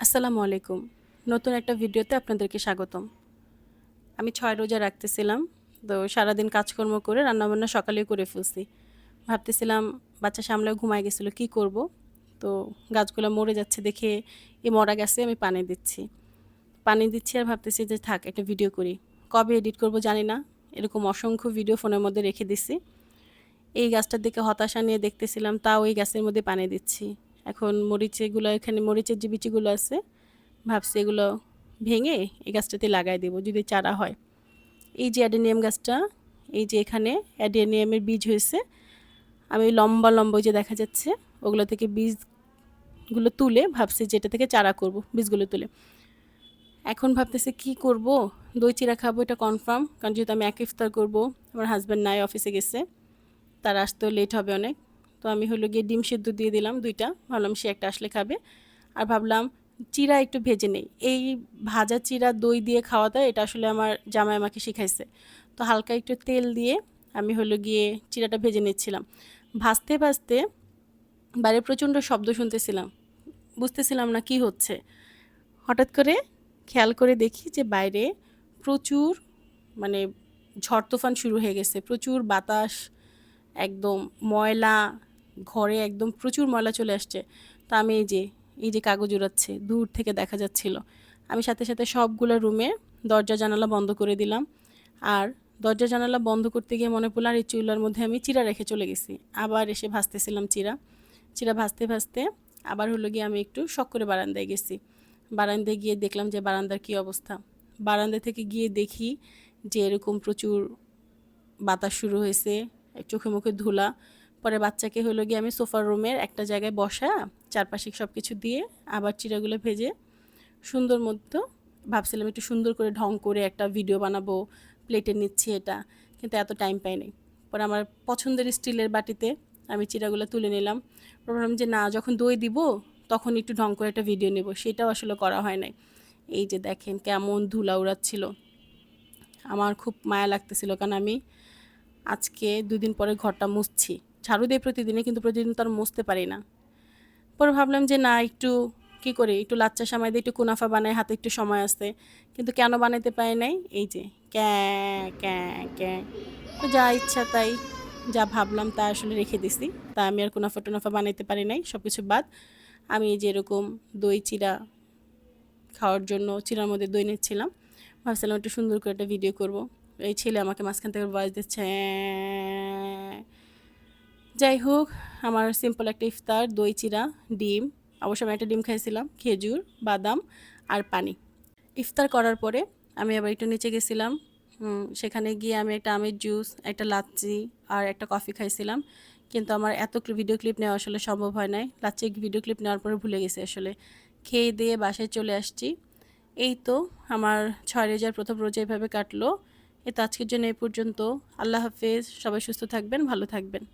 আসসালামু আলাইকুম। নতুন একটা ভিডিওতে আপনাদেরকে স্বাগতম। আমি ছয় রোজা রাখতেছিলাম, তো সারাদিন কাজকর্ম করে রান্নাবান্না সকালে করে ফেলছি। ভাবতেছিলাম, বাচ্চা সামলে ঘুমায় গেছিল, কি করব? তো গাছগুলো মরে যাচ্ছে দেখে এই মরা গাছে আমি পানি দিচ্ছি। পানি দিচ্ছি আর ভাবতেছি যে থাক, একটা ভিডিও করি। কবে এডিট করব জানি না, এরকম অসংখ্য ভিডিও ফোনের মধ্যে রেখে দিছি। এই গাছটার দিকে হতাশা নিয়ে দেখতেছিলাম, তাও এই গাছের মধ্যে পানি দিচ্ছি। এখন মরিচেগুলো এখানে মরিচের যে বিচিগুলো আছে, ভাবছি এগুলো ভেঙে এই গাছটাতে লাগাই দেবো যদি চারা হয়। এই যে অ্যাডেনিয়াম গাছটা, এই যে এখানে অ্যাডেনিয়ামের বীজ হয়েছে, আমি লম্বা লম্বা যে দেখা যাচ্ছে, ওগুলো থেকে বীজগুলো তুলে ভাবছি যেটা থেকে চারা করব, বীজগুলো তুলে। এখন ভাবতেছি কি করব, দই চিরা খাব, এটা কনফার্ম কারণ যেহেতু আমি এক ইফতার করব, আমার হাজব্যান্ড নাই অফিসে গেছে, তার আসতেও লেট হবে অনেক। তো আমি হলো গিয়ে ডিম সেদ্ধ দিয়ে দিলাম দুইটা। ভাবলাম সে একটা আসলে খাবে। আর ভাবলাম চিরা একটু ভেজে নেই। এই ভাজা চিরা দই দিয়ে খাওয়াটা, এটা আসলে আমার জামাই আমাকে শিখাইছে। তো হালকা একটু তেল দিয়ে আমি হলো গিয়ে চিরাটা ভেজে নিচ্ছিলাম। ভাজতে ভাজতে বাইরে প্রচণ্ড শব্দ শুনতেছিলাম। বুঝতেছিলাম না কি হচ্ছে। হঠাৎ করে খেয়াল করে দেখি যে বাইরে প্রচুর মানে ঝড় তুফান শুরু হয়ে গেছে। প্রচুর বাতাস, একদম ময়লা ঘরে একদম প্রচুর ময়লা চলে আসছে। তো আমি এই যে এই যে কাগজ উড়াচ্ছে, দূর থেকে দেখা যাচ্ছিল। আমি সাথে সাথে সবগুলো রুমে দরজা জানালা বন্ধ করে দিলাম। আর দরজা জানালা বন্ধ করতে গিয়ে মনে পড়ল, আর এই চুলার মধ্যে আমি চিরা রেখে চলে গেছি। আবার এসে ভাজতেছিলাম চিরা। চিরা ভাজতে ভাজতে আবার হলো গিয়ে আমি একটু শখ করে বারান্দায় গেছি। বারান্দায় গিয়ে দেখলাম যে বারান্দার কী অবস্থা। বারান্দা থেকে গিয়ে দেখি যে এরকম প্রচুর বাতাস শুরু হয়েছে, চোখে মুখে ধুলা। পরে বাচ্চাকে হলো গিয়ে আমি সোফার রুমের একটা জায়গায় বসা, চারপাশে সব কিছু দিয়ে আবার চিরাগুলো ভেজে সুন্দর মতো ভাবছিলাম একটু সুন্দর করে ঢং করে একটা ভিডিও বানাবো, প্লেটে নিচ্ছি এটা, কিন্তু এত টাইম পাই নাই পরে আমার পছন্দের স্টিলের বাটিতে আমি চিরাগুলো তুলে নিলাম। ভাবলাম যে না, যখন দই দিব তখন একটু ঢং করে একটা ভিডিও নেব, সেটাও আসলে করা হয় নাই। এই যে দেখেন কেমন ধুলা উড়াচ্ছিল। আমার খুব মায়া লাগতেছিল কারণ আমি আজকে দুদিন পরে ঘরটা মুছছি। ঝাড়ু দিয়ে প্রতিদিনে কিন্তু প্রতিদিন তো আর মুছতে পারি না। পরে ভাবলাম যে না, একটু কি করি? একটু লাচ্চা সময় দিয়ে একটু কুনাফা বানাই, হাতে একটু সময় আসতে। কিন্তু কেন বানাইতে পারি নাই? এই যে, ক্যা ক্যা ক্যা। তো যা ইচ্ছা তাই, যা ভাবলাম তা আসলে রেখে দিছি। তা আমি আর কুনাফা টুনাফা বানাইতে পারি নাই সব কিছু বাদ। আমি যে এরকম দই, চিরা খাওয়ার জন্য, চিরার মধ্যে দই নিচ্ছিলাম। ভাবছিলাম একটু সুন্দর করে একটা ভিডিও করব। এই ছেলে আমাকে মাঝখান থেকে ভয়েস দিচ্ছে যাই হোক আমার সিম্পল একটা ইফতার দই চিরা ডিম। অবশ্য আমি একটা ডিম খাইছিলাম খেজুর, বাদাম আর পানি। ইফতার করার পরে আমি আবার একটু নিচে গেছিলাম। সেখানে গিয়ে আমি একটা আমের জুস, একটা লাচ্ছি আর একটা কফি খাইছিলাম। কিন্তু আমার এত ভিডিও ক্লিপ নেওয়া আসলে সম্ভব হয় নাই। লাচ্ছি ভিডিও ক্লিপ নেওয়ার পরে ভুলে গেছি আসলে। খেয়ে দিয়ে বাসায় চলে আসছি। এই তো আমার ছয় রেজার প্রথম রোজা এভাবে কাটলো। এ তো আজকের জন্য এই পর্যন্ত। আল্লাহ হাফেজ। সবাই সুস্থ থাকবেন, ভালো থাকবেন।